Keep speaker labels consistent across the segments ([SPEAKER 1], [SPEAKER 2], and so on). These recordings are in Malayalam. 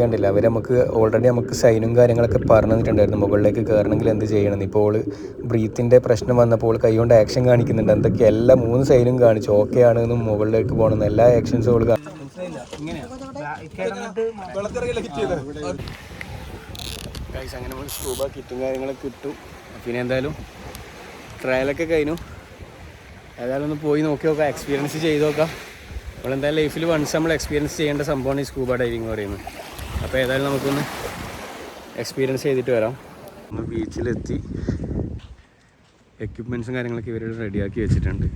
[SPEAKER 1] കണ്ടില്ല. അവർ നമുക്ക് ഓൾറെഡി നമുക്ക് സൈനും കാര്യങ്ങളൊക്കെ പറഞ്ഞു തന്നിട്ടുണ്ടായിരുന്നു. മുകളിലേക്ക് കയറണമെങ്കിൽ എന്ത് ചെയ്യണം? ഇപ്പോൾ ഓൾ ബ്രീത്തിന്റെ പ്രശ്നം വന്നപ്പോൾ കൈകൊണ്ട് ആക്ഷൻ കാണിക്കുന്നുണ്ട്. എന്തൊക്കെ എല്ലാ മൂന്ന് സൈനും കാണിച്ചു. ഓക്കെ ആണ് എന്നും മുകളിലേക്ക് പോകണമെന്ന്. എല്ലാ ആക്ഷൻസും ഓൾ കാണിച്ചു അങ്ങനെ നമ്മൾ സ്കൂബ കിറ്റും കാര്യങ്ങളൊക്കെ കിട്ടും പിന്നെ എന്തായാലും ട്രയലൊക്കെ കഴിഞ്ഞു. ഏതായാലും ഒന്ന് പോയി നോക്കി നോക്കാം. എക്സ്പീരിയൻസ് ചെയ്ത് നോക്കാം. നമ്മളെന്തായാലും ലൈഫിൽ വൺസ് നമ്മൾ എക്സ്പീരിയൻസ് ചെയ്യേണ്ട സംഭവമാണ് ഈ സ്കൂബ എന്ന് പറയുന്നത്. അപ്പോൾ ഏതായാലും നമുക്കൊന്ന് എക്സ്പീരിയൻസ് ചെയ്തിട്ട് വരാം. നമ്മൾ ബീച്ചിലെത്തി എക്യുപ്മെൻസും കാര്യങ്ങളൊക്കെ ഇവർ റെഡിയാക്കി വെച്ചിട്ടുണ്ട്.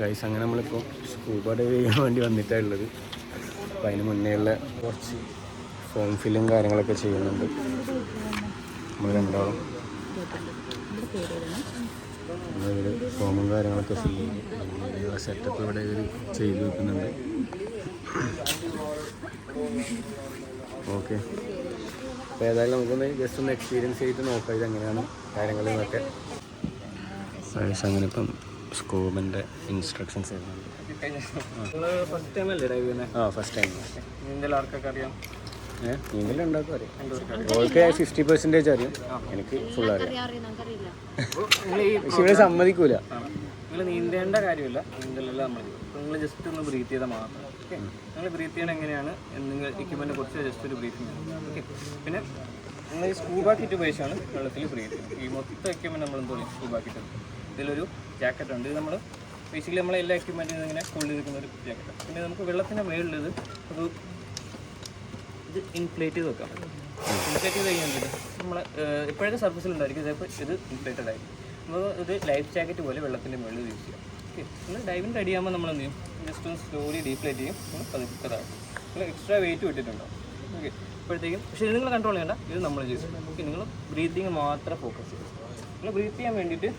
[SPEAKER 1] ഗൈസ് അങ്ങനെ നമ്മളിപ്പോൾ സ്കൂബ ഡൈവ് ചെയ്യാൻ വേണ്ടി വന്നിട്ടാണ് ഉള്ളത് അപ്പം അതിന് മുന്നേ ഉള്ള കുറച്ച് ഫോം ഫില്ലും കാര്യങ്ങളൊക്കെ ചെയ്യുന്നുണ്ട്. നമ്മൾ രണ്ടാളും. ഇവർ ഫോമും കാര്യങ്ങളൊക്കെ ഫില്ല് ചെയ്ത് സെറ്റപ്പ് ഇവിടെ ഇവർ ചെയ്ത് വെക്കുന്നുണ്ട്. ഓക്കെ അപ്പോൾ ഏതായാലും നമുക്കൊന്ന് ജസ്റ്റ് ഒന്ന് എക്സ്പീരിയൻസ് ചെയ്തിട്ട് നോക്കാം ഇതെങ്ങനെയാണ് കാര്യങ്ങൾ എന്നൊക്കെ. അങ്ങനെ ഇപ്പം സ്കൂബിന്റെ ഇൻസ്ട്രക്ഷൻസ്
[SPEAKER 2] ഫസ്റ്റ് ടൈം അല്ലേ ഡൈവ് ചെയ്യുന്നത്
[SPEAKER 1] ആ ഫസ്റ്റ് ടൈം
[SPEAKER 2] നീന്തൽ ആർക്കൊക്കെ അറിയാം?
[SPEAKER 1] ഓൾക്ക് ഫിഫ്റ്റി പെർസെന്റേജ് അറിയാം. എനിക്ക് ഫുൾ അറിയാം. ഇവിടെ സമ്മതിക്കൂല.
[SPEAKER 2] നിങ്ങൾ നീന്തേണ്ട കാര്യമില്ല. നീന്തലെല്ലാം നമ്മൾ നിങ്ങൾ ജസ്റ്റ് ഒന്ന് ബ്രീത്ത് ചെയ്താൽ മാത്രം. ഓക്കെ? നിങ്ങൾ ബ്രീത്ത് ചെയ്യണം എങ്ങനെയാണ്? നിങ്ങൾ ഇക്യുപ്മെന്റ് കുറച്ച് ജസ്റ്റ് ഒരു ബ്രീത്തിങ് ഓക്കെ? പിന്നെ നിങ്ങൾ ഈ സ്കൂബ കിറ്റ് ഉപയോഗിച്ചാണ് വെള്ളത്തിൽ ബ്രീത്ത് ചെയ്യുന്നത്. ഈ മൊത്തം എക്യുപ്മെന്റ് നമ്മൾ എന്തോ സ്കൂബ കിറ്റ് ഇതിലൊരു ജാക്കറ്റ് ഉണ്ട്. ഇത് നമ്മൾ ബേസിക്കലി നമ്മളെ എല്ലാ എക്യുപ്മെന്റിനും ഇങ്ങനെ കൊള്ളിരിക്കുന്ന ഒരു ജാക്കറ്റ് പിന്നെ നമുക്ക് വെള്ളത്തിന്റെ മേളിലത് ഇത് ഒരു ഇത് ഇൻഫ്ലേറ്റ് ചെയ്ത് വെക്കാം ഇൻഫ്ലേറ്റ് ചെയ്ത് കഴിഞ്ഞാൽ നമ്മൾ ഇപ്പോഴത്തെ സർഫസിൽ ഉണ്ടായിരിക്കും. ചിലപ്പോൾ ഇത് ഇൻഫ്ലേറ്റഡ് ആയിരിക്കും. അപ്പോൾ ഇത് ലൈഫ് ജാക്കറ്റ് പോലെ വെള്ളത്തിന്റെ മുകളിൽ യൂസ് ചെയ്യാം. ഓക്കെ നമ്മൾ ഡൈവിന്റെ റെഡി ആകുമ്പോൾ നമ്മൾ എന്ത് ചെയ്യും? ജസ്റ്റ് ഒന്ന് സ്ലോലി ഡീപ്ലേറ്റ് ചെയ്യും. നമ്മൾ പതുക്കതാകും നമ്മൾ എക്സ്ട്രാ വെയിറ്റ് വിട്ടിട്ടുണ്ടാവും ഓക്കെ അപ്പോഴത്തേക്കും പക്ഷേ ഇത് നിങ്ങൾ കൺട്രോൾ ചെയ്യണ്ട. ഇത് നമ്മൾ ചെയ്യും ഓക്കെ നിങ്ങൾ ബ്രീത്തിങ് മാത്രം ഫോക്കസ് ചെയ്യും. നിങ്ങൾ ബ്രീത്ത് ചെയ്യാൻ വേണ്ടിയിട്ട്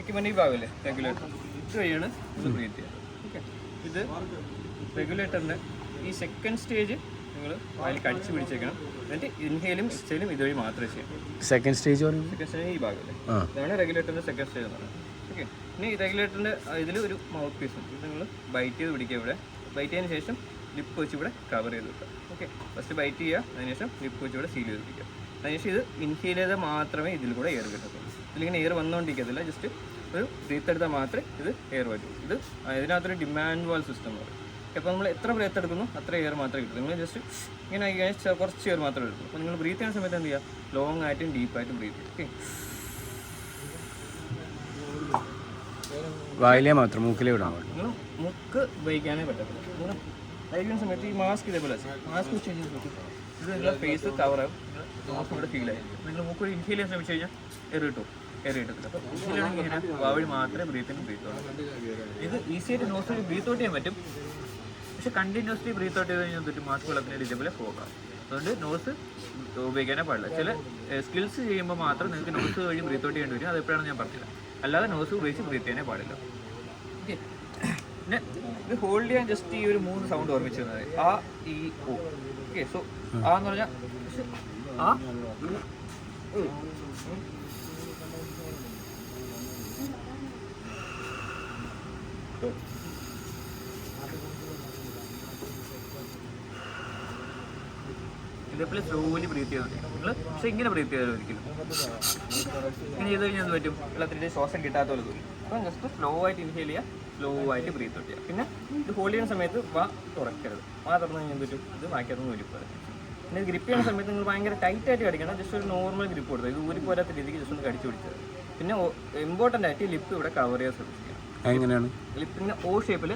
[SPEAKER 2] എക്യുപ്മെന്റ് ഈ ഭാഗമല്ലേ? റെഗുലേറ്റർ ഇത് വഴിയാണ് ഇത് ബ്രീത്ത് ചെയ്യുക. ഓക്കെ ഇത് റെഗുലേറ്ററിന്റെ ഈ സെക്കൻഡ് സ്റ്റേജ് നിങ്ങൾ വായിൽ കടിച്ചു പിടിച്ചേക്കണം. എന്നിട്ട് ഇൻഹേലും എക്സ്ഹേലും ഇതുവഴി മാത്രമേ ചെയ്യാം.
[SPEAKER 1] സെക്കൻഡ് സ്റ്റേജ്
[SPEAKER 2] സെക്കൻഡ് സ്റ്റേജ് ഈ ഭാഗമല്ലേ ഇതാണ് റെഗുലേറ്ററിന്റെ സെക്കൻഡ് സ്റ്റേജ് എന്ന് പറയുന്നത്. ഓക്കെ ഇനി ഈ റെഗുലേറ്ററിന്റെ ഇതിൽ ഒരു മൗത്ത് പീസ് ഉണ്ട്. ഇത് നിങ്ങൾ ബൈറ്റ് ചെയ്ത് പിടിക്കുക ഇവിടെ. ബൈറ്റ് ചെയ്തതിന് ശേഷം ലിപ്പ് വെച്ച് ഇവിടെ കവർ ചെയ്ത് വെക്കുക. ഓക്കെ ഫസ്റ്റ് ബൈറ്റ് ചെയ്യുക. അതിനുശേഷം ലിപ്പ് വെച്ച് ഇവിടെ സീൽ ചെയ്ത് പിടിക്കുക. അതിനുശേഷം ഇത് ഇൻഹേൽ ചെയ്താൽ മാത്രമേ ഇതിൽ കൂടെ എയർ കിട്ടത്തുള്ളൂ. ഇതിലിങ്ങനെ എയർ വന്നുകൊണ്ടിരിക്കത്തില്ല ജസ്റ്റ് ഒരു ബ്രീത്ത് എടുത്താൽ മാത്രമേ ഇത് എയർ വരൂ. ഇത് ഇതിനകത്തൊരു ഡിമാൻഡ് വാൾ സിസ്റ്റം എന്ന് പറയും. അപ്പോൾ നമ്മൾ എത്ര ബ്രീത്ത് എടുക്കുന്നു അത്ര എയർ മാത്രമേ കിട്ടൂ. നിങ്ങൾ ജസ്റ്റ് ഇങ്ങനെ ആയി കഴിഞ്ഞാൽ കുറച്ച് എയർ മാത്രമേ എടുക്കൂ. അപ്പോൾ നിങ്ങൾ ബ്രീത്ത് ചെയ്യുന്ന സമയത്ത് എന്ത് ചെയ്യുക? ലോങ് ആയിട്ടും ഡീപ്പായിട്ടും ബ്രീത്ത് ചെയ്യും ഓക്കെ
[SPEAKER 1] വായിലേ മാത്രം മൂക്കിലേ വിടാൻ പറ്റും
[SPEAKER 2] നിങ്ങൾ മൂക്ക് ഉപയോഗിക്കാനേ പറ്റത്തില്ല നിങ്ങൾ കഴിക്കുന്ന സമയത്ത് ഈ മാസ്ക് ഇതേപോലെ മാസ്ക് വെച്ച് കഴിഞ്ഞാൽ നോക്കൂ. ഇത് നിങ്ങളുടെ ഫേസ് കവർ ആകും മാസ്ക് ഇവിടെ ഫീൽ ആയിരിക്കും നിങ്ങൾ മൂക്ക് ഇൻഹേൽ ചെയ്യാൻ ശ്രമിച്ചു കഴിഞ്ഞാൽ എയർ കിട്ടും. എയർ കിട്ടത്തില്ല. അപ്പോൾ ഇൻഹേൽ ഇങ്ങനെ വാവഴി മാത്രമേ ബ്രീത്തിന് ബ്രീത്ത് ഇത് ഈസിയായിട്ട് നോസ് ബ്രീത്ത് ഔട്ട് ചെയ്യാൻ പറ്റും. പക്ഷെ കണ്ടിന്യൂസ്ലി ബ്രീത്ത് ഔട്ട് ചെയ്ത് കഴിഞ്ഞാൽ മാസ്ക് വെള്ളത്തിന് ഇതേപോലെ പോകാം. അതുകൊണ്ട് നോസ് ഉപയോഗിക്കാനേ പാടില്ല. ചില സ്കിൽസ് ചെയ്യുമ്പോൾ മാത്രം നിങ്ങൾക്ക് നോസ് വഴി ബ്രീത്ത് ഔട്ട് ചെയ്യേണ്ടി വരും. അത് എപ്പോഴാണ് ഞാൻ പറഞ്ഞില്ല. അല്ലാതെ നോസ് ഉപയോഗിച്ച് ബ്രീത്ത് ചെയ്യാനേ പാടില്ല. ഓക്കെ പിന്നെ ഇത് ഹോൾഡ് ചെയ്യാൻ ജസ്റ്റ് ഈ ഒരു മൂന്ന് സൗണ്ട് ഓർമ്മിച്ച് തന്നത് ആ ഈ ഓ. ഓക്കെ സോ ആ എന്ന് പറഞ്ഞാൽ ആ ഇതേപോലെ സ്ലോലി ബ്രീത്ത് ചെയ്താൽ മതി. നിങ്ങൾ പക്ഷേ ഇങ്ങനെ ബ്രീത്ത് ചെയ്താൽ ഒരിക്കലും. ഇങ്ങനെ ചെയ്ത് കഴിഞ്ഞാൽ എന്ത് പറ്റും? വെള്ളത്തിന്റെ ശ്വാസം കിട്ടാത്ത പോലെ തോന്നും അപ്പം ജസ്റ്റ് സ്ലോ ആയിട്ട് ഇൻഹേൽ ചെയ്യുക സ്ലോ ആയിട്ട് ബ്രീത്ത് ഔട്ട് ചെയ്യുക. പിന്നെ ഇത് ഹോൾഡ് ചെയ്യുന്ന സമയത്ത് വാ തുറക്കരുത്. വാ തുറന്നു കഴിഞ്ഞാൽ എന്ത് പറ്റും? ഇത് വായിക്കാത്ത ഊരിപ്പോയത് പിന്നെ ഗ്രിപ്പ് ചെയ്യുന്ന സമയത്ത് നിങ്ങൾ ഭയങ്കര ടൈറ്റ് ആയിട്ട് കടിക്കണം. ജസ്റ്റ് ഒരു നോർമൽ ഗ്രിപ്പ് കൊടുത്തത് ഇത് ഊരി പോരാത്ത രീതിക്ക് ജസ്റ്റ് ഒന്ന് കടിച്ചു പിടിച്ചത് പിന്നെ ഇമ്പോർട്ടന്റ് ആയിട്ട് ലിപ്പ് ഇവിടെ കവർ ചെയ്യാൻ ശ്രമിക്കുക.
[SPEAKER 1] എങ്ങനെയാണ്?
[SPEAKER 2] ലിപ്പിങ്ങനെ ഓ ഷേപ്പിൽ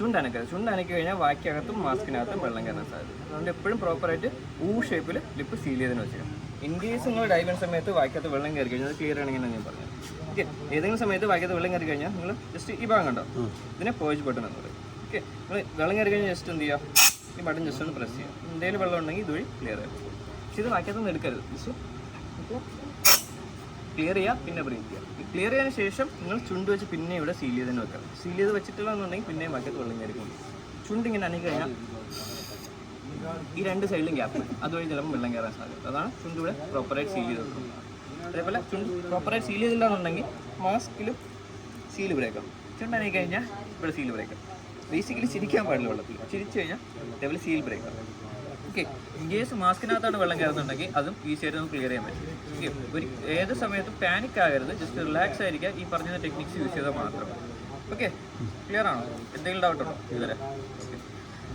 [SPEAKER 1] ഉം.
[SPEAKER 2] ചുണ്ട് ചുണ്ടനക്കി കഴിഞ്ഞാൽ വാക്കിനകത്തും മാസ്കിനകത്തും വെള്ളം കയറാൻ സാധിക്കും അതുകൊണ്ട് എപ്പോഴും പ്രോപ്പറായിട്ട് ഊ ഷേപ്പിൽ ലിപ്പ് സീൽ ചെയ്തതിന് വെച്ചിരിക്കും ഇൻ കേസ് നിങ്ങൾ ഡൈവ് ചെയ്യുന്ന സമയത്ത് വാക്കകത്ത് വെള്ളം കയറി കഴിഞ്ഞാൽ അത് ക്ലിയർ ആണെങ്കിൽ ഞാൻ പറഞ്ഞു ഓക്കെ ഏതെങ്കിലും സമയത്ത് വാക്കകത്ത് വെള്ളം കയറി കഴിഞ്ഞാൽ നിങ്ങൾ ജസ്റ്റ് ഈ ഭാഗം കണ്ടോ? ഇതിനെ പേജ് ബട്ടൺ എന്ന് പറയും. ഓക്കെ നിങ്ങൾ വെള്ളം കയറി കഴിഞ്ഞാൽ ജസ്റ്റ് എന്ത് ചെയ്യുക ഈ ബട്ടൺ ജസ്റ്റ് ഒന്ന് പ്രസ് ചെയ്യുക എന്തെങ്കിലും വെള്ളം ഉണ്ടെങ്കിൽ ഇതുവഴി ക്ലിയർ ആയിരിക്കും പക്ഷേ ഇത് ഇത് നിന്ന് എടുക്കരുത്. ജസ്റ്റ് ക്ലിയർ ചെയ്യുക പിന്നെ ബ്രീത്ത് ചെയ്യുക ക്ലിയർ ചെയ്തതിന് ശേഷം നിങ്ങൾ ചുണ്ട് വെച്ച് പിന്നെ ഇവിടെ സീൽ ചെയ്ത് തന്നെ വെക്കണം സീൽ ചെയ്ത് വെച്ചിട്ടില്ല എന്നുണ്ടെങ്കിൽ പിന്നെ മറ്റത്ത് വെള്ളം കയറിക്കും ചുണ്ട് ഇങ്ങനെ അനങ്ങി കഴിഞ്ഞാൽ ഈ രണ്ട് സൈഡിലും ഗ്യാപ്പ് അതുവഴി ചിലപ്പോൾ വെള്ളം കയറാൻ സാധ്യത. അതാണ് ചുണ്ട് ഇവിടെ പ്രോപ്പറായിട്ട് സീൽ ചെയ്ത് വെക്കണം അതേപോലെ ചുണ്ട് പ്രോപ്പറായിട്ട് സീൽ ചെയ്തില്ല എന്നുണ്ടെങ്കിൽ മാസ്കിലും സീൽ ബ്രേക്കാം അനക്കി കഴിഞ്ഞാൽ ഇവിടെ സീൽ ബ്രേക്കാം ബേസിക്കലി ചിരിക്കാൻ പാടില്ല വെള്ളത്തിൽ. ചിരിച്ചു കഴിഞ്ഞാൽ അതേപോലെ സീൽ ബ്രേക്കാം ഓക്കെ ഇൻ കേസ് മാസ്കിനകത്താണ് വെള്ളം കയറുന്നുണ്ടെങ്കിൽ അതും ഈസിയായിട്ട് നമുക്ക് ക്ലിയർ ചെയ്യാൻ പറ്റും. ഓക്കെ ഒരു ഏത് സമയത്തും പാനിക് ആകരുത്. ജസ്റ്റ് റിലാക്സ് ആയിരിക്കുക ഈ പറഞ്ഞ ടെക്നിക്സ് യൂസ് ചെയ്താൽ മാത്രം. ഓക്കെ ക്ലിയർ ആണോ? എന്തെങ്കിലും ഡൗട്ട് ഉണ്ടോ ഇതുവരെ?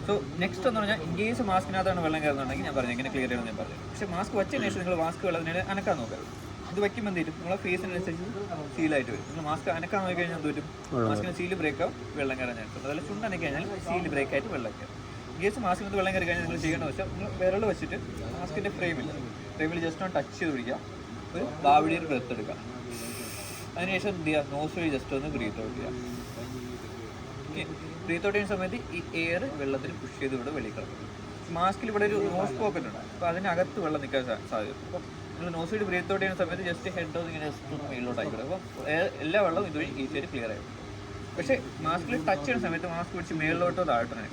[SPEAKER 2] സോ നെക്സ്റ്റ് എന്ന് പറഞ്ഞാൽ ഇൻ കേസ് മാസ്കിനകത്താണ് വെള്ളം കയറുന്നുണ്ടെങ്കിൽ ഞാൻ പറഞ്ഞു എങ്ങനെ ക്ലിയർ ചെയ്യണമെന്ന് ഞാൻ പറഞ്ഞു. പക്ഷേ മാസ്ക് വെച്ചതിന് ശേഷം നിങ്ങൾ മാസ്ക് വെള്ളത്തിനെ അനക്കാൻ നോക്കുക. ഇത് വയ്ക്കുമ്പോൾ എന്ത് ചെയ്യും നമ്മളെ ഫേസിനനുസരിച്ച് സീലായിട്ട് വരും. നിങ്ങൾ മാസ്ക് അനക്കാൻ നോക്കി കഴിഞ്ഞാൽ എന്ത് മാസ്കിന് സീൽ ബ്രേക്ക് ആവും വെള്ളം കയറാൻ ചാൻസ് ഉണ്ട്. ചുണ്ട് ചുണ്ടനക്കി കഴിഞ്ഞാൽ സീൽ ബ്രേക്ക് ആയിട്ട് വെള്ളം കയറും. ഇൻ മാസ്ക് വെള്ളം കയറി കഴിഞ്ഞാൽ നിങ്ങൾ ചെയ്യേണ്ട വെച്ചാൽ നിങ്ങൾ വിരൽ വെച്ചിട്ട് മാസ്കിന്റെ ഫ്രെയിമിൽ ഫ്രെയിമിൽ ജസ്റ്റ് ഒന്ന് ടച്ച് ചെയ്ത് പിടിക്കുക. ഒരു ബാവിടി ഒരു ബ്രെത്ത് എടുക്കുക. അതിനുശേഷം എന്ത് ചെയ്യുക? നോസ് വഴി ജസ്റ്റ് ഒന്ന് ബ്രീത്ത് ഔട്ട് ചെയ്യുക. ബ്രീത്ത് ഔട്ട് ചെയ്യുന്ന സമയത്ത് ഈ എയർ വെള്ളത്തിൽ പുഷ് ചെയ്ത് ഇവിടെ വെളിയിൽ കിടക്കും. മാസ്കിൽ ഇവിടെ ഒരു നോസ് പോക്കറ്റ് ഉണ്ട്. അപ്പോൾ അതിനകത്ത് വെള്ളം നിൽക്കാൻ സാധ്യത അപ്പോൾ നിങ്ങൾ നോസ് വഴി ബ്രീത്ത് ഔട്ട് ചെയ്യുന്ന സമയത്ത് ജസ്റ്റ് ഹെഡ് ഇങ്ങനെ ജസ്റ്റ് ഒന്ന് മേളിലോട്ട് ആയിക്കോട്ടെ അപ്പോൾ എല്ലാ വെള്ളവും ഇതുവഴി ഈസിയായിട്ട് ക്ലിയർ ആയി പക്ഷേ മാസ്കിൽ ടച്ച് ചെയ്യുന്ന സമയത്ത് മാസ്ക് പിടിച്ച് മേളിലോട്ടോ താഴ്ത്തണം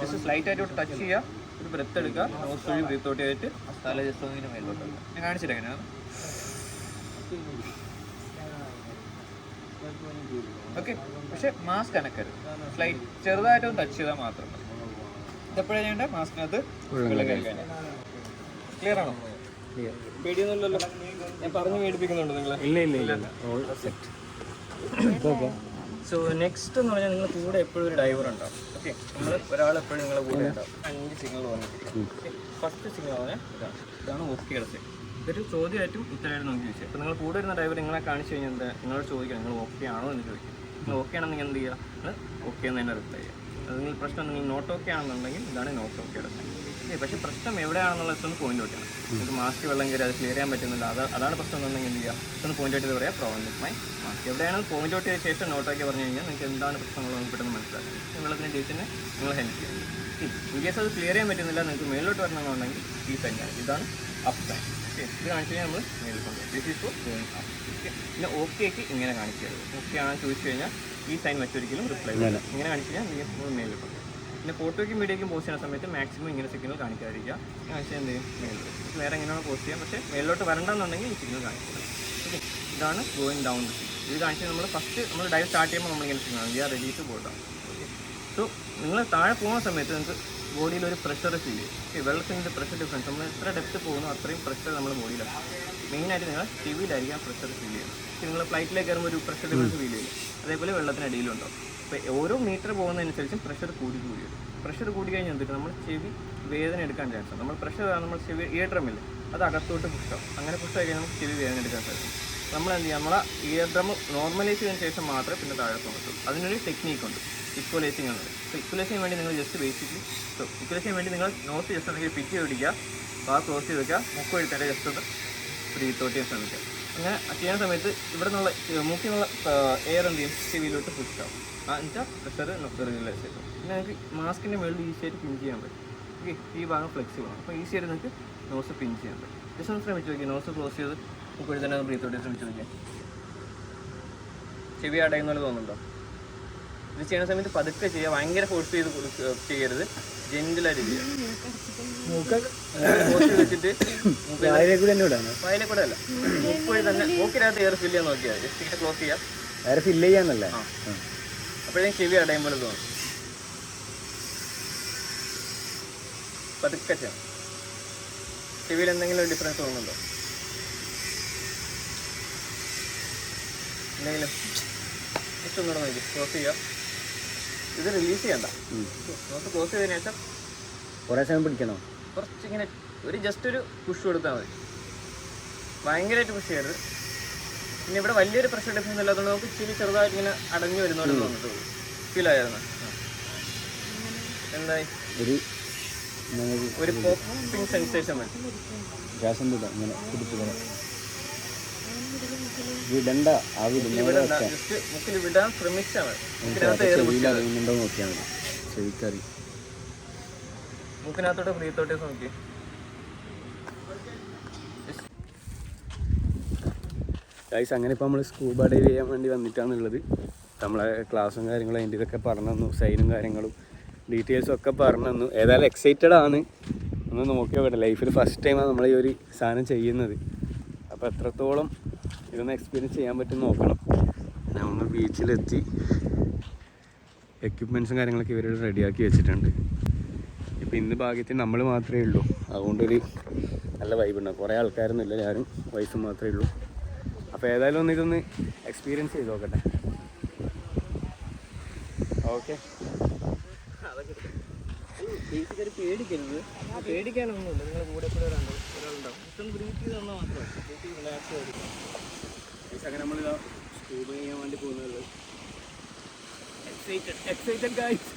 [SPEAKER 2] ജസ്റ്റ് സ്ലൈറ്റ് ആയിട്ട് ടച്ച് ചെയ്യുക ഒരു ബ്രത്ത് എടുക്കുക നോസ് വഴി ബ്രീത്ത് ഔട്ട് ചെയ്തിട്ട് തല ജസ്റ്റ് ഒന്ന് ഇങ്ങനെ മേളിലോട്ട് ഞാൻ കാണിച്ചിട്ട് എങ്ങനെയാണ് ഓക്കെ പക്ഷെ മാസ്ക് അനക്കരുത്. സ്ലൈറ്റ് ചെറുതായിട്ടൊന്ന് ടച്ച് ചെയ്താൽ മാത്രം മതി. ഇതെപ്പോഴാണ് ചെയ്യേണ്ടത്? മാസ്കിനകത്ത് വെള്ളം കഴിക്കാൻ ക്ലിയർ ആണോ? പേടിയൊന്നുമില്ലല്ലോ. ഞാൻ പറഞ്ഞു പേടിപ്പിക്കുന്നുണ്ട് നിങ്ങളെ.
[SPEAKER 1] ഇല്ല ഇല്ല ഇല്ല all set okay.
[SPEAKER 2] So next എന്ന് പറഞ്ഞാൽ നിങ്ങൾ കൂടെ എപ്പോഴും ഒരു ഡ്രൈവർ ഉണ്ടാവും. ഓക്കെ നമ്മൾ ഒരാൾ എപ്പോഴും നിങ്ങളുടെ കൂടെ ഉണ്ടാവും. അഞ്ച് സിഗ്നൽ വന്നിട്ടില്ല ഫസ്റ്റ് സിഗ്നൽ പറഞ്ഞാൽ ഇതാണ് ഇതാണ് ഓക്കെയുടെ സൈൻ ഇതൊരു ചോദ്യമായിട്ടും ഉത്തരമായിട്ട് നമുക്ക് ചോദിച്ചത് അപ്പോൾ നിങ്ങൾ കൂടെ വരുന്ന ഡ്രൈവർ നിങ്ങളെ കാണിച്ചു കഴിഞ്ഞാൽ എന്താ? നിങ്ങളോട് ചോദിക്കണം. നിങ്ങൾ ഓക്കെ ആണോ എന്ന് ചോദിക്കും. നിങ്ങൾ ഓക്കെ ആണെന്ന് നിങ്ങൾ എന്ത് ചെയ്യുക? നിങ്ങൾ ഓക്കെ എന്ന് തന്നെ റിപ്ലൈ ചെയ്യുക. അത് നിങ്ങൾ പ്രശ്നം നിങ്ങൾ നോട്ട് ഓക്കെ ആണെന്നുണ്ടെങ്കിൽ ഇതാണ് നോട്ട് ഓക്കെയുടെ സൈൻ ഓക്കെ പക്ഷെ പ്രശ്നം എവിടെയാണെന്നുള്ള ഒന്ന് പോയിന്റ് ഔട്ട് ചെയ്യണം. നമുക്ക് മാസ്ക് വെള്ളം കയറി അത് ക്ലിയർ ചെയ്യാൻ പറ്റുന്നില്ല. അത് അതാണ് പ്രശ്നം എന്നുണ്ടെങ്കിൽ എന്ത് ചെയ്യുക ഒന്ന് പോയിന്റ് ഔട്ട് ചെയ്ത് പറയാം. പ്രോബ്ലം വിത്ത് മൈ മാസ്ക് എവിടെയാണ് പോയിന്റ് ഔട്ട് ചെയ്ത ശേഷം നോട്ടാക്കി പറഞ്ഞു കഴിഞ്ഞാൽ നിങ്ങൾക്ക് എന്താണ് പ്രശ്നങ്ങൾ പെട്ടെന്ന് മനസ്സിലാക്കാം. വെള്ളത്തിന്റെ ഡേറ്റിന് നിങ്ങൾ ഹെൽപ്പ് ചെയ്യാം. ഇൻ കേസ് അത് ക്ലിയർ ചെയ്യാൻ പറ്റുന്നില്ല നിങ്ങൾക്ക് മേലോട്ട് വരണമെന്നുണ്ടെങ്കിൽ ഈ തന്നെയാണ് ഇതാണ് അപ്പ് സൈൻ ഓക്കെ ഇത് കാണിച്ചു കഴിഞ്ഞാൽ നമ്മൾ മേലിൽ കൊണ്ടുപോകും this is for going up okay പിന്നെ ഓക്കേക്ക് ഇങ്ങനെ കാണിക്കരുത് ഓക്കെ ആണെന്ന് ചോദിച്ചു കഴിഞ്ഞാൽ ഈ സൈൻ മറ്റൊരിക്കലും റിപ്ലൈ ഇങ്ങനെ. കാണിച്ചു കഴിഞ്ഞാൽ നിങ്ങൾ മേളിൽ കൊണ്ടുപോകും പിന്നെ ഫോട്ടോയ്ക്കും വീഡിയോയ്ക്കും പോസ്റ്റ് ചെയ്യുന്ന സമയത്ത് മാക്സിമം ഇങ്ങനെ സിഗ്നൽ കാണിക്കാതിരിക്കുക. പക്ഷേ എന്ത് ചെയ്യും? മേലിൽ വേറെ എങ്ങനെയാണ് പോസ്റ്റ് ചെയ്യാം പക്ഷേ മേലിലോട്ട് വരണ്ടെന്നുണ്ടെങ്കിൽ ഈ സിഗ്നൽ കാണിക്കുക ഓക്കെ. ഇതാണ് ഗോയിങ് ഡൗൺ ഇത് കാണിച്ചാൽ നമ്മൾ ഫസ്റ്റ് നമ്മൾ ഡൈവ് സ്റ്റാർട്ട് ചെയ്യുമ്പോൾ നമ്മൾ ഇങ്ങനെ signal we are ready to go okay. So നിങ്ങൾ താഴെ പോകുന്ന സമയത്ത് നിങ്ങൾക്ക് ബോഡിയിൽ ഒരു പ്രഷർ ഫീൽ ചെയ്യും. ഓക്കെ. വെള്ളത്തിന്റെ പ്രഷർ ഡിഫറൻസ് നമ്മൾ എത്ര ഡെപ്ത് പോകുന്നു അത്രയും പ്രഷർ നമ്മൾ ബോഡിയിലാണ് മെയിനായിട്ട് നിങ്ങൾ ചെവിയിലായിരിക്കും ആ പ്രഷർ ഫീൽ ചെയ്യുന്നത് നിങ്ങൾ ഫ്ലൈറ്റിലേക്ക് കയറുമ്പോൾ ഒരു പ്രഷർ ഡിഫറൻസ് ഫീൽ ചെയ്യും. അതേപോലെ വെള്ളത്തിനടിയിലുണ്ടോ. അപ്പോൾ ഓരോ മീറ്റർ പോകുന്നതനുസരിച്ചും പ്രഷർ കൂടി കൂടി വരും. പ്രഷർ കൂടി കഴിഞ്ഞാൽ എന്തിട്ട് നമ്മൾ ചെവി വേദന എടുക്കാൻ ചാൻസ് നമ്മൾ പ്രഷർ നമ്മൾ ചെവി ഇയർ ഡ്രമ്മില്ലേ അത് അകത്തോട്ട് പുഷ്ടം അങ്ങനെ പുഷ്ടമായി കഴിഞ്ഞാൽ നമുക്ക് ചെവി വേദന എടുക്കാൻ സാധിക്കും. നമ്മൾ എന്ത് ചെയ്യുക നമ്മളെ ഇയർ ഡ്രം നോർമലൈസ് ചെയ്തതിന് ശേഷം മാത്രമേ പിന്നെ താഴെ പറ്റുള്ളൂ അതിനൊരു ടെക്നീക്ക് ഉണ്ട്. ഇക്വലൈസിങ് ആണ്. അപ്പോൾ ഇക്വലൈസിന് വേണ്ടി നിങ്ങൾ ജസ്റ്റ് ബേസിക്കലി സോ ഇക്വലൈസിന് വേണ്ടി നിങ്ങൾ നോസ് ജസ്റ്റ് ഉണ്ടെങ്കിൽ പിറ്റി പിടിക്കുക. ബാ ക്ലോസ് ചെയ്ത് വെക്കുക. മുക്ക് എഴുത്തേണ്ട ജസ്റ്റ് ഒന്ന് ബ്രീത്ത് ഔട്ട് ചെയ്യാൻ ശ്രമിക്കുക അങ്ങനെ ചെയ്യുന്ന സമയത്ത് ഇവിടെ നിന്നുള്ള മൂക്കിൽ നിന്നുള്ള എയർ എന്ത് ചെയ്യും? ചെവിയിലോട്ട് പുഷ്ടാവും ആ എന്നുവെച്ചാൽ പ്രഷർ റിലൈസ് ചെയ്യും പിന്നെ നിങ്ങൾക്ക് മാസ്കിന്റെ മുകളിൽ ഈസി ആയിട്ട് പിൻ ചെയ്യാൻ പറ്റും. ഓക്കെ ഈ ഭാഗം ഫ്ലെക്സിബിൾ ആണ്. അപ്പോൾ ഈസി ആയിട്ട് നിങ്ങൾക്ക് നോസ് പിൻ ചെയ്യാൻ പറ്റും. ജസ്റ്റ് ഒന്ന് ശ്രമിച്ച് നോക്കി നോസ് ക്ലോസ് ചെയ്ത് മുക്ക് തന്നെ ബ്രീത്ത് ഔട്ട് ശ്രമിച്ച് നോക്കിയാൽ ചെവി അടയുന്ന തോന്നുന്നുണ്ടോ? ഇത് ചെയ്യുന്ന സമയത്ത് പതുക്കെ ചെയ്യുക. ഭയങ്കര ഫോഴ്സ് ചെയ്ത് ചെയ്യരുത്. ഫോഴ്സ് വെച്ചിട്ട് മൂക്കിൽ
[SPEAKER 1] അതിലെ കൂടെ തന്നെ വിടാണ്
[SPEAKER 2] വായിലെ അല്ല മൂക്ക് തന്നെ മൂക്കിനകത്ത് എയർ ഫില്ല് ചെയ്യാൻ നോക്കിയാൽ ജസ്റ്റ് ഇങ്ങനെ ക്ലോസ് ചെയ്യാം.
[SPEAKER 1] എയർ ഫില്ല് ചെയ്യാന്നല്ലേ
[SPEAKER 2] ആ. അപ്പോഴേക്കും ചെവി അടയും പോലെ തോന്നും. പതുക്കെ ചെയ്യാം. ചെവിയിൽ എന്തെങ്കിലും ഡിഫറൻസ് തോന്നുന്നുണ്ടോ? എന്തെങ്കിലും? ജസ്റ്റ് ഒന്നുകൂടെ നോക്കി. ക്ലോസ് ചെയ്യാം. ഇത് റിലീസ് ചെയ്യണ്ട. നമുക്ക് ക്ലോസ് ചെയ്തതിനു ശേഷം
[SPEAKER 1] കുറേ സമയം പിടിക്കണോ.
[SPEAKER 2] കുറച്ചിങ്ങനെ ഒരു ജസ്റ്റ് ഒരു പുഷ് കൊടുത്താൽ മതി. ഭയങ്കരമായിട്ട് പുഷ് ചെയ്യരുത്. പിന്നെ ഇവിടെ വലിയൊരു പ്രഷർ ഡിഫറൻസ് ഇല്ലാത്തതുകൊണ്ട് നമുക്ക് ഇച്ചിരി ചെറുതായിട്ട് ഇങ്ങനെ അടഞ്ഞു വരുന്ന പോലെ തോന്നിട്ടുള്ളൂ ഫീൽ ആയിരുന്നു എന്തായി?
[SPEAKER 1] ഒരു
[SPEAKER 2] ഒരു പോപ്പിംഗ് സെൻസേഷൻ മതി
[SPEAKER 1] ശ്വാസം വിടാം ഇങ്ങനെ പിടിപ്പിക്കണം വിടണ്ട ആ വിടുന്ന
[SPEAKER 2] ജസ്റ്റ് മുക്കിൽ വിടാൻ
[SPEAKER 1] അറിയുന്നുണ്ടോ നോക്കിയാൽ മതി. ചെവിക്കറി.
[SPEAKER 2] മുക്കിനകത്തോട്ട് നോക്കി.
[SPEAKER 1] ഗൈസ് അങ്ങനെ ഇപ്പോൾ നമ്മൾ സ്കൂബ ഡൈവ് ചെയ്യാൻ വേണ്ടി വന്നിട്ടാണുള്ളത്. നമ്മളെ ക്ലാസ്സും കാര്യങ്ങളും അതിന്റെ ഇതൊക്കെ പറഞ്ഞു തന്നു സൈനും കാര്യങ്ങളും ഡീറ്റെയിൽസും ഒക്കെ പറഞ്ഞു തന്നു. ഏതായാലും എക്സൈറ്റഡ് ആണ്. ഒന്ന് നോക്കി നോക്കട്ടെ ലൈഫിൽ ഫസ്റ്റ് ടൈമാണ് നമ്മൾ ഈ ഒരു സാധനം ചെയ്യുന്നത്. അപ്പോൾ എത്രത്തോളം ഇതൊന്ന് എക്സ്പീരിയൻസ് ചെയ്യാൻ പറ്റും നോക്കണം. നമ്മൾ ബീച്ചിലെത്തി എക്യുപ്മെൻസും കാര്യങ്ങളൊക്കെ ഇവർ റെഡിയാക്കി വെച്ചിട്ടുണ്ട്. ഇപ്പം ഇന്ന് ഭാഗ്യത്തിന് നമ്മൾ മാത്രമേ ഉള്ളൂ. അതുകൊണ്ടൊരു നല്ല വൈബ് ഉണ്ടാവും കുറേ ആൾക്കാരൊന്നും ഇല്ല വൈഫും മാത്രമേ ഉള്ളൂ. അപ്പോൾ ഏതായാലും ഒന്ന് ഇതൊന്ന് എക്സ്പീരിയൻസ് ചെയ്ത് നോക്കട്ടെ. ഓക്കെ
[SPEAKER 2] പേടിക്കരുത്. പേടിക്കാനൊന്നുമില്ല. നിങ്ങൾ കൂടെ കൂടെ ജസ്റ്റ് ഒന്ന് ബ്രീത്ത് ചെയ്ത് തന്നാൽ മാത്രമേ റിലാക്സ് ആയിരിക്കും.
[SPEAKER 1] അങ്ങനെ നമ്മളിതാ സ്കൂബ ചെയ്യാൻ വേണ്ടി പോകുന്നത്. എക്സൈറ്റഡ് എക്സൈറ്റഡ് ഗൈസ്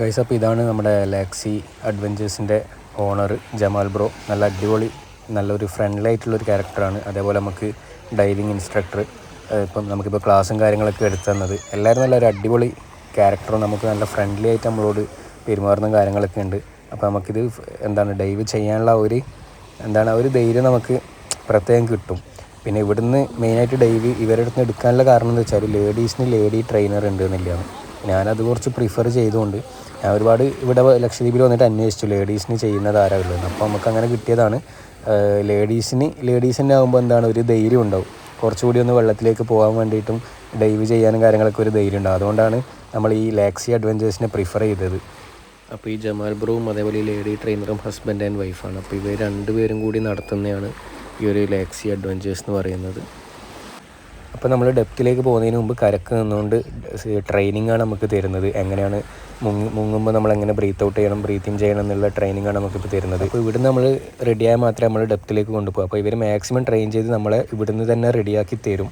[SPEAKER 1] ഗൈസ് അപ്പോൾ ഇതാണ് നമ്മുടെ ലാക്സി അഡ്വഞ്ചേഴ്സിന്റെ ഓണർ ജമാൽ ബ്രോ നല്ല അടിപൊളി നല്ലൊരു ഫ്രണ്ട്ലി ആയിട്ടുള്ളൊരു ക്യാരക്ടറാണ് അതേപോലെ നമുക്ക് ഡൈവിങ് ഇൻസ്ട്രക്ടർ ഇപ്പം നമുക്കിപ്പോൾ ക്ലാസ്സും കാര്യങ്ങളൊക്കെ എടുത്തു തന്നത്. എല്ലാവരും നല്ലൊരു അടിപൊളി ക്യാരക്ടറും നമുക്ക് നല്ല ഫ്രണ്ട്ലി ആയിട്ട് നമ്മളോട് പെരുമാറുന്ന കാര്യങ്ങളൊക്കെ ഉണ്ട്. അപ്പോൾ നമുക്കിത് എന്താണ് ഡൈവ് ചെയ്യാനുള്ള ഒരു എന്താണ് ആ ഒരു ധൈര്യം നമുക്ക് പ്രത്യേകം കിട്ടും. പിന്നെ ഇവിടുന്ന് മെയിനായിട്ട് ഡൈവ് ഇവരുടെ അടുത്ത് എടുക്കാനുള്ള കാരണം എന്ന് വെച്ചാൽ ലേഡീസിന് ലേഡി ട്രെയിനർ ഉണ്ട് എന്നുള്ളതാണ് ഞാനത് കുറച്ച് പ്രിഫർ ചെയ്തുകൊണ്ട് ഞാൻ ഒരുപാട് ഇവിടെ ലക്ഷദ്വീപിൽ വന്നിട്ട് അന്വേഷിച്ചു. ലേഡീസിന് ചെയ്യുന്നത് ആരാകുള്ളത് അപ്പോൾ നമുക്ക് അങ്ങനെ കിട്ടിയതാണ്. ലേഡീസിന് ലേഡീസ് തന്നെ ആകുമ്പോൾ എന്താണ് ഒരു ധൈര്യം ഉണ്ടാവും. കുറച്ചുകൂടി ഒന്ന് വെള്ളത്തിലേക്ക് പോകാൻ വേണ്ടിയിട്ടും ഡൈവ് ചെയ്യാനും കാര്യങ്ങളൊക്കെ ഒരു ധൈര്യം ഉണ്ടാവും. അതുകൊണ്ടാണ് നമ്മൾ ഈ ലാക്സി അഡ്വഞ്ചേഴ്സിനെ പ്രിഫർ ചെയ്തത്. അപ്പോൾ ഈ ജമാൽ ബ്രോവും അതേപോലെ ഈ ലേഡി ട്രെയിനറും ഹസ്ബൻഡ് ആൻഡ് വൈഫാണ് അപ്പോൾ ഇവർ രണ്ടുപേരും കൂടി നടത്തുന്നതാണ് ഈ ഒരു ലാക്സി അഡ്വഞ്ചേഴ്സ് എന്ന് പറയുന്നത്. അപ്പോൾ നമ്മൾ ഡെപ്തിലേക്ക് പോകുന്നതിന് മുമ്പ് കരക്ക് നിന്നുകൊണ്ട് ട്രെയിനിങ് ആണ് നമുക്ക് തരുന്നത്. എങ്ങനെയാണ് മുങ്ങി മുങ്ങുമ്പോൾ നമ്മൾ എങ്ങനെ ബ്രീത്ത് ഔട്ട് ചെയ്യണം ബ്രീത്തിങ് ചെയ്യണം എന്നുള്ള ട്രെയിനിങ് ആണ് നമുക്കിപ്പോൾ തരുന്നത്. അപ്പോൾ ഇവിടുന്ന് നമ്മൾ റെഡിയായാൽ മാത്രമേ നമ്മൾ ഡെപ്തിലേക്ക് കൊണ്ടുപോകും അപ്പോൾ ഇവർ മാക്സിമം ട്രെയിൻ ചെയ്ത് നമ്മളെ ഇവിടുന്ന് തന്നെ റെഡിയാക്കി തരും.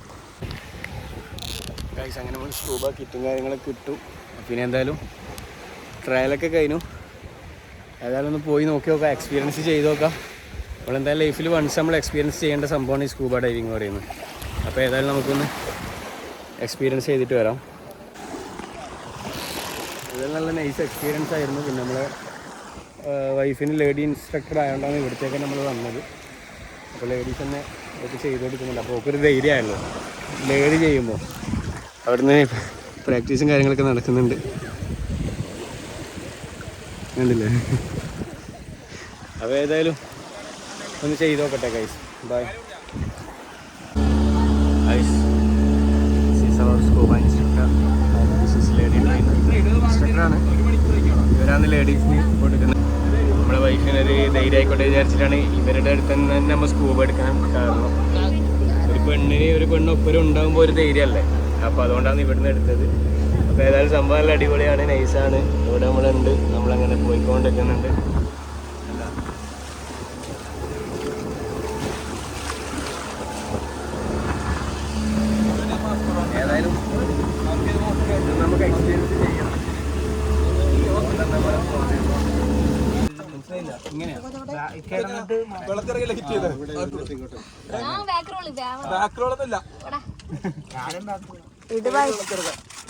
[SPEAKER 1] അങ്ങനെ സ്കൂബ കിറ്റും കാര്യങ്ങളൊക്കെ കിട്ടും പിന്നെ എന്തായാലും ട്രയലൊക്കെ കഴിഞ്ഞു. ഏതായാലും ഒന്ന് പോയി നോക്കി നോക്കാം എക്സ്പീരിയൻസ് ചെയ്ത് നോക്കാം. നമ്മളെന്തായാലും ലൈഫിൽ വൺസ് നമ്മൾ എക്സ്പീരിയൻസ് ചെയ്യേണ്ട സംഭവമാണ് ഈ സ്കൂബ ഡൈവിങ് എന്ന് പറയുന്നത്. അപ്പോൾ ഏതായാലും നമുക്കൊന്ന് എക്സ്പീരിയൻസ് ചെയ്തിട്ട് വരാം. ഇതെല്ലാം നല്ല നൈസ് എക്സ്പീരിയൻസ് ആയിരുന്നു. പിന്നെ നമ്മളെ വൈഫിന് ലേഡി ഇൻസ്ട്രക്ടർ ആയതുകൊണ്ടാണ് ഇവിടത്തേക്ക് നമ്മൾ വന്നത്. അപ്പോൾ ലേഡീസ് തന്നെ ഇതൊക്കെ ചെയ്ത് കൊടുക്കുന്നുണ്ട് അപ്പോൾ ഒരു ധൈര്യമായല്ലോ ലേഡി ചെയ്യുമ്പോൾ അവിടുന്ന് പ്രാക്ടീസും കാര്യങ്ങളൊക്കെ നടക്കുന്നുണ്ട്. കണ്ടില്ലേ? അപ്പോൾ ഏതായാലും ഒന്ന് ചെയ്ത് നോക്കട്ടെ കൈസ് ബൈ അവർ സ്കൂബ ഇൻസ്ട്രക്ടറാണ് ഇവരാണ് ലേഡീസിന് കൊടുക്കുന്നത്. നമ്മുടെ വൈഫിനൊരു ധൈര്യം ആയിക്കോട്ടെ വിചാരിച്ചിട്ടാണ് ഇവരുടെ അടുത്ത് തന്നെ നമ്മൾ സ്കൂബ് എടുക്കാൻ കാരണം ഒരു പെണ്ണിന് ഒരു പെണ്ണൊപ്പരം ഉണ്ടാകുമ്പോൾ ഒരു ധൈര്യമല്ലേ? അപ്പോൾ അതുകൊണ്ടാണ് ഇവിടുന്ന് എടുത്തത്. അപ്പോൾ ഏതായാലും സംഭവം നല്ല അടിപൊളിയാണ് നൈസാണ് ഇവിടെ നമ്മളുണ്ട് നമ്മളങ്ങനെ പോയിക്കൊണ്ടിരിക്കുന്നുണ്ട്. ഏതായാലും നമുക്ക് എക്സ്പീരിയൻസ്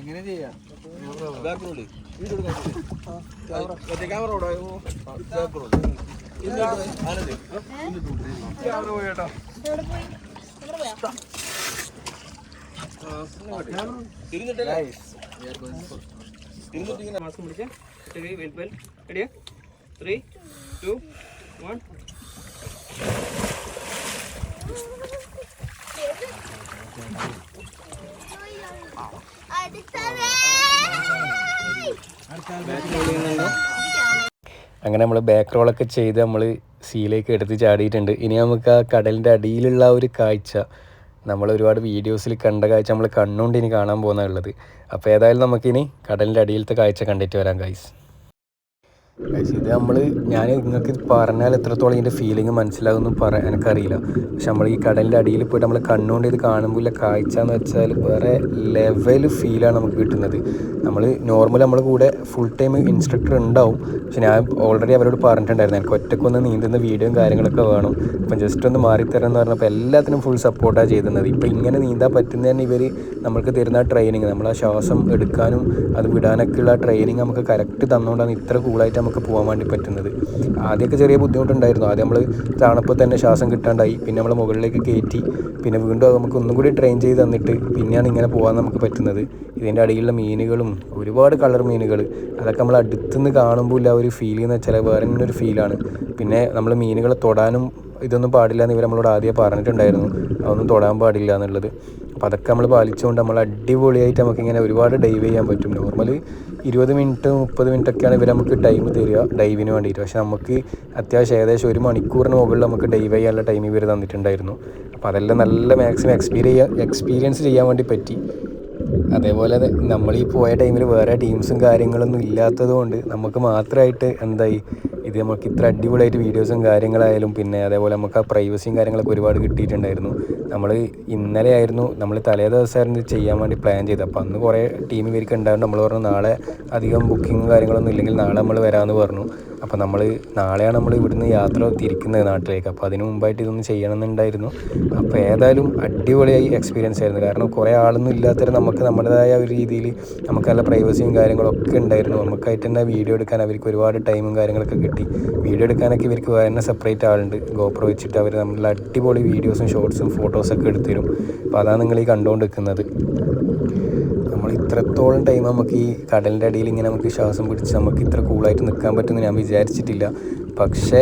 [SPEAKER 2] എങ്ങനെ ചെയ്യാം? മാസ്ക് പിടിച്ചേ വെയിറ്റ് ബെൽ റെഡിയാ ത്രീ ടു വൺ
[SPEAKER 1] അങ്ങനെ നമ്മൾ ബാക്ക് റോളൊക്കെ ചെയ്ത് നമ്മൾ സീലേക്ക് എടുത്ത് ചാടിയിട്ടുണ്ട്. ഇനി നമുക്ക് ആ കടലിന്റെ അടിയിലുള്ള ഒരു കാഴ്ച നമ്മൾ ഒരുപാട് വീഡിയോസിൽ കണ്ട കാഴ്ച നമ്മൾ കണ്ണുകൊണ്ട് ഇനി കാണാൻ പോകുന്നുള്ളത് അപ്പോൾ ഏതായാലും നമുക്കിനി കടലിന്റെ അടിയിലത്തെ കാഴ്ച കണ്ടിട്ട് വരാം ഗൈസ് ഇത് നമ്മൾ ഞാൻ നിങ്ങൾക്ക് പറഞ്ഞാൽ എത്രത്തോളം ഇതിന്റെ ഫീലിംഗ് മനസ്സിലാകുമെന്ന് പറയാൻ എനിക്കറിയില്ല. പക്ഷെ നമ്മൾ ഈ കടലിന്റെ അടിയിൽ പോയിട്ട് നമ്മൾ കണ്ണുകൊണ്ട് ഇത് കാണുമ്പോൾ ഇല്ല കാഴ്ച എന്ന് വെച്ചാൽ വേറെ ലെവൽ ഫീലാണ് നമുക്ക് കിട്ടുന്നത്. നമ്മൾ നോർമൽ നമ്മൾ കൂടെ ഫുൾ ടൈം ഇൻസ്ട്രക്ടർ ഉണ്ടാവും. പക്ഷെ ഞാൻ ഓൾറെഡി അവരോട് പറഞ്ഞിട്ടുണ്ടായിരുന്നു എനിക്ക് ഒറ്റക്കൊന്ന് നീന്തുന്ന വീഡിയോയും കാര്യങ്ങളൊക്കെ വേണം. അപ്പം ജസ്റ്റ് ഒന്ന് മാറിത്തരാം എന്ന് പറഞ്ഞപ്പോൾ എല്ലാത്തിനും ഫുൾ സപ്പോർട്ടാണ് ചെയ്തിരുന്നത്. ഇപ്പം ഇങ്ങനെ നീന്താൻ പറ്റുന്നതന്നെ ഇവർ നമ്മൾക്ക് തരുന്ന ട്രെയിനിങ് നമ്മൾ ആ ശ്വാസം എടുക്കാനും അത് വിടാനൊക്കെയുള്ള ട്രെയിനിങ് നമുക്ക് കറക്റ്റ് തന്നുകൊണ്ടാണ് ഇത്ര കൂളായിട്ട് നമുക്ക് പോകാൻ വേണ്ടി പറ്റുന്നത്. ആദ്യമൊക്കെ ചെറിയ ബുദ്ധിമുട്ടുണ്ടായിരുന്നു. ആദ്യം നമ്മൾ താണപ്പോൾ തന്നെ ശ്വാസം കിട്ടാണ്ടായി. പിന്നെ നമ്മൾ മുകളിലേക്ക് കയറ്റി പിന്നെ വീണ്ടും നമുക്ക് ഒന്നും കൂടി ട്രെയിൻ ചെയ്ത് തന്നിട്ട് പിന്നെയാണ് ഇങ്ങനെ പോകാൻ നമുക്ക് പറ്റുന്നത്. ഇതിന്റെ അടിയിലുള്ള മീനുകളും ഒരുപാട് കളർ മീനുകൾ അതൊക്കെ നമ്മൾ അടുത്തുനിന്ന് കാണുമ്പോൾ ഇല്ല ഒരു ഫീൽ എന്ന് വെച്ചാൽ വേറെ ഒരു ഫീലാണ് പിന്നെ നമ്മൾ മീനുകളെ തൊടാനും ഇതൊന്നും പാടില്ല എന്ന് ഇവർ നമ്മളോട് ആദ്യം പറഞ്ഞിട്ടുണ്ടായിരുന്നു. അതൊന്നും തൊടാൻ പാടില്ല എന്നുള്ളത്. അപ്പോൾ അതൊക്കെ നമ്മൾ പാലിച്ചുകൊണ്ട് നമ്മൾ അടിപൊളിയായിട്ട് നമുക്കിങ്ങനെ ഒരുപാട് ഡൈവ് ചെയ്യാൻ പറ്റും. നോർമലി ഇരുപത് മിനിറ്റ് മുപ്പത് മിനിറ്റ് ഒക്കെയാണ് ഇവർ നമുക്ക് ടൈം തരിക ഡൈവിന് വേണ്ടിയിട്ട്. പക്ഷെ നമുക്ക് അത്യാവശ്യം ഏകദേശം ഒരു മണിക്കൂറിന് മുകളിൽ നമുക്ക് ഡൈവ് ചെയ്യാനുള്ള ടൈം ഇവർ തന്നിട്ടുണ്ടായിരുന്നു. അപ്പോൾ അതെല്ലാം നല്ല മാക്സിമം എക്സ്പീരിയ എക്സ്പീരിയൻസ് ചെയ്യാൻ വേണ്ടി പറ്റി. അതേപോലെ നമ്മൾ ഈ പോയ ടൈമിൽ വേറെ ടീംസും കാര്യങ്ങളൊന്നും ഇല്ലാത്തത് കൊണ്ട് നമുക്ക് മാത്രമായിട്ട് എന്തായി? ഇത് നമുക്ക് ഇത്ര അടിപൊളിയായിട്ട് വീഡിയോസും കാര്യങ്ങളായാലും പിന്നെ അതേപോലെ നമുക്ക് ആ പ്രൈവസിയും കാര്യങ്ങളൊക്കെ ഒരുപാട് കിട്ടിയിട്ടുണ്ടായിരുന്നു. നമ്മൾ ഇന്നലെ ആയിരുന്നു നമ്മൾ തലേ ദിവസമായിരുന്നു ചെയ്യാൻ വേണ്ടി പ്ലാൻ ചെയ്തത്. അപ്പോൾ അന്ന് കുറേ ടീം ഇവർക്ക് ഉണ്ടായിരുന്നു. നമ്മൾ പറഞ്ഞു നാളെ അധികം ബുക്കിങ്ങും കാര്യങ്ങളൊന്നും ഇല്ലെങ്കിൽ നാളെ നമ്മൾ വരാമെന്ന് പറഞ്ഞു. അപ്പോൾ നമ്മൾ നാളെയാണ് നമ്മൾ ഇവിടുന്ന് യാത്ര തിരിക്കുന്നത് നാട്ടിലേക്ക്. അപ്പോൾ അതിന് മുമ്പായിട്ട് ഇതൊന്ന് ചെയ്യണമെന്നുണ്ടായിരുന്നു. അപ്പോൾ ഏതായാലും അടിപൊളിയായി എക്സ്പീരിയൻസ് ആയിരുന്നു. കാരണം കുറേ ആളൊന്നും ഇല്ലാത്തവരെ നമുക്ക് നമ്മുടേതായ ഒരു രീതിയിൽ നമുക്ക് നല്ല പ്രൈവസിയും കാര്യങ്ങളൊക്കെ ഉണ്ടായിരുന്നു. നമുക്കായിട്ട് തന്നെ വീഡിയോ എടുക്കാൻ അവർക്ക് ഒരുപാട് ടൈമും കാര്യങ്ങളൊക്കെ കിട്ടി. വീഡിയോ എടുക്കാനൊക്കെ ഇവർക്ക് വേറെ സെപ്പറേറ്റ് ആളുണ്ട്. ഗോപ്രോ വെച്ചിട്ട് അവർ നമ്മൾ അടിപൊളി വീഡിയോസും ഷോർട്സും ഫോട്ടോസൊക്കെ എടുത്തരും. അപ്പോൾ അതാണ് നിങ്ങൾ ഈ കണ്ടുകൊണ്ട് നിൽക്കുന്നത് നമ്മൾ ഇത്രത്തോളം ടൈം നമുക്ക് ഈ കടലിന്റെ അടിയിൽ ഇങ്ങനെ നമുക്ക് ശ്വാസം പിടിച്ച് നമുക്ക് ഇത്ര കൂളായിട്ട് നിൽക്കാൻ പറ്റുമെന്ന് ഞാൻ വിചാരിച്ചിട്ടില്ല. പക്ഷേ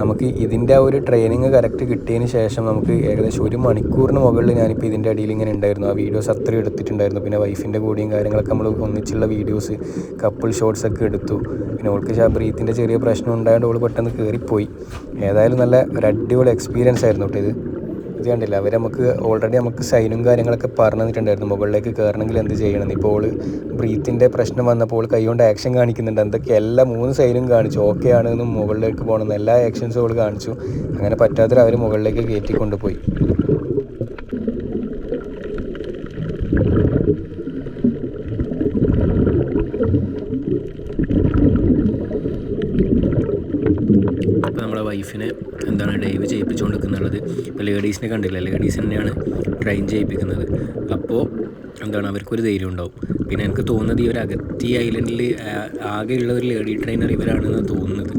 [SPEAKER 1] നമുക്ക് ഇതിന്റെ ആ ഒരു ട്രെയിനിങ് കറക്റ്റ് കിട്ടിയതിന് ശേഷം നമുക്ക് ഏകദേശം ഒരു മണിക്കൂറിന് മുകളിൽ ഞാനിപ്പോൾ ഇതിന്റെ അടിയിൽ ഇങ്ങനെ ഉണ്ടായിരുന്നു. ആ വീഡിയോസ് അത്രയും എടുത്തിട്ടുണ്ടായിരുന്നു. പിന്നെ വൈഫിന്റെ കൂടെയും കാര്യങ്ങളൊക്കെ നമ്മൾ ഒന്നിച്ചുള്ള വീഡിയോസ് കപ്പിൾ ഷോട്ട്സ് ഒക്കെ എടുത്തു. പിന്നെ ഓൾക്ക് ആ ബ്രീത്തിന്റെ ചെറിയ പ്രശ്നം ഉണ്ടായതുകൊണ്ട് ഓൾ പെട്ടെന്ന് കയറിപ്പോയി ഏതായാലും നല്ല ഒരു അടിപൊളി എക്സ്പീരിയൻസ് ആയിരുന്നു കേട്ടോ ഇത്. ഇത് കണ്ടില്ല. അവർ നമുക്ക് ഓൾറെഡി നമുക്ക് സൈനും കാര്യങ്ങളൊക്കെ പറഞ്ഞു തന്നിട്ടുണ്ടായിരുന്നു. മുകളിലേക്ക് കയറണമെങ്കിൽ എന്ത് ചെയ്യണം? ഇപ്പോൾ ഓൾ ബ്രീത്തിന്റെ പ്രശ്നം വന്നപ്പോൾ കൈകൊണ്ട് ആക്ഷൻ കാണിക്കുന്നുണ്ട്. എന്തൊക്കെ എല്ലാ മൂന്ന് സൈനും കാണിച്ചു. ഓക്കെ ആണെന്നും മുകളിലേക്ക് പോകണമെന്ന് എല്ലാ ആക്ഷൻസും അവൾ കാണിച്ചു. അങ്ങനെ പറ്റാത്തവർ അവർ മുകളിലേക്ക് കയറ്റി കൊണ്ടുപോയി ഇപ്പോൾ നമ്മളെ വൈഫിനെ എന്താണ് ഡൈവ് ചെയ്യിപ്പിച്ചുകൊണ്ടിരിക്കുന്നുള്ളത് ഇപ്പോൾ ലേഡീസിനെ കണ്ടില്ല? ലേഡീസ് തന്നെയാണ് ട്രെയിൻ ചെയ്യിപ്പിക്കുന്നത്. അപ്പോൾ എന്താണ്? അവർക്കൊരു ധൈര്യം ഉണ്ടാവും. പിന്നെ എനിക്ക് തോന്നുന്നത് ഒരു അഗത്തി ഐലൻഡിൽ ആകെയുള്ള ഒരു ലേഡി ട്രെയിനർ ഇവരാണെന്ന് തോന്നുന്നത്.